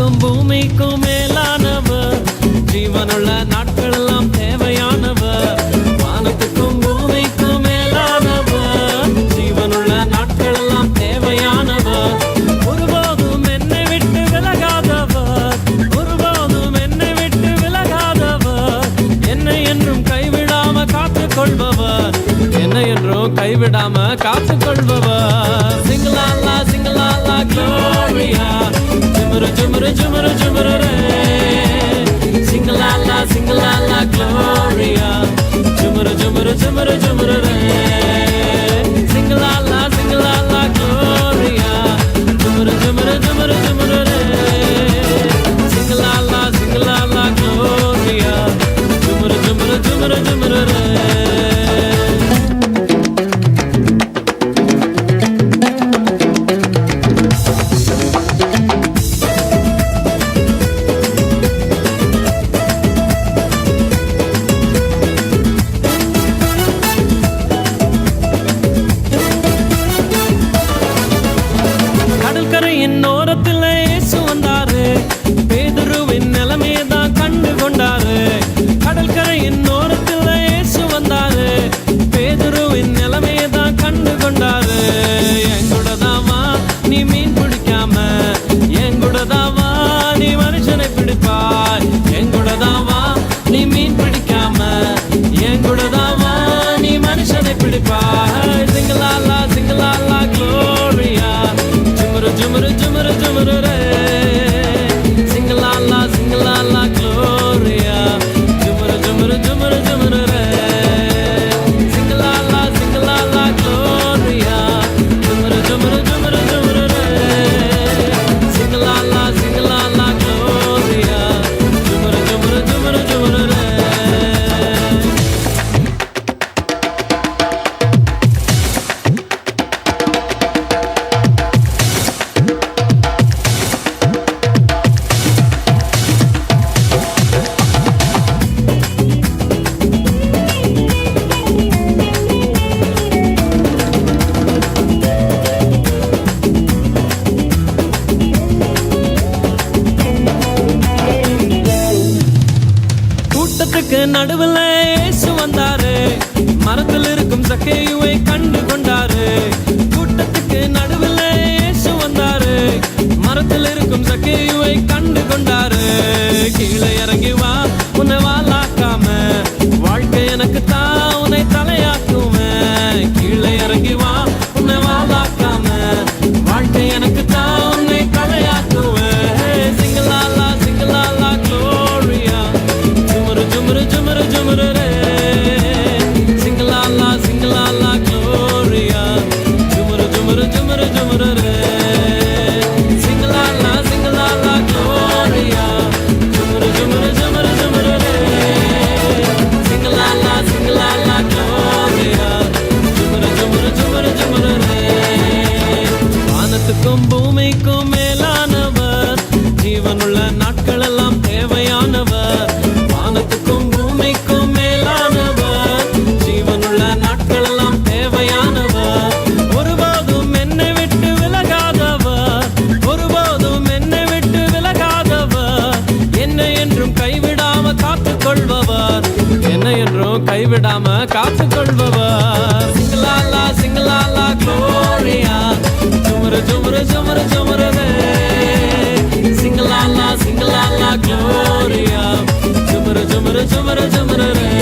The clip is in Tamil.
வானுக்கும் பூமிக்கும் மேலானவர். ஜீவனுள்ள நாட்கள் எல்லாம் தேவையானவர். வானத்துக்கும் பூமிக்கும் மேலானவர். ஜீவனுள்ள நாட்கள் எல்லாம் தேவையானவர். ஒருபோதும் என்னை விட்டு விலகாதவர். ஒருபோதும் என்னை விட்டு விலகாதவர். என்னை என்றும் கைவிடாம காத்துக்கொள்பவர். என்னை என்றும் கைவிடாம காத்துக்கொள்பவர். झुमर झुमर झुमर रहे ஊருக்கு நடுவில் ஏசு வந்தாரு. மரத்தில் இருக்கும் சக்கையுவை கண்டு கொண்டாரு. கூட்டத்துக்கு நடுவில் ஏசு வந்தாரு. மரத்தில் இருக்கும் சக்கையுவை கண்டு கொண்டாரு. கீழே இறங்கி வா உன்னை வாழாக்காம. வாழ்க்கை எனக்கு தான் உன்னை தலையா வானத்துக்கும் பூமிக்கும் மேலானவர். ஜீவனுள்ள நாட்கள் எல்லாம் தேவையானவர். வானத்துக்கும் பூமிக்கும் மேலானவர். ஜீவனுள்ள நாட்கள் எல்லாம் தேவையானவர். ஒருபோதும் என்னை விட்டு விலகாதவர். ஒருபோதும் என்னை விட்டு விலகாதவர். என்னை என்றும் கைவிடாம காத்துக்கொள்பவர். என்னை என்றும் கைவிடாம காத்துக்கொள்பவர். jamra jamra re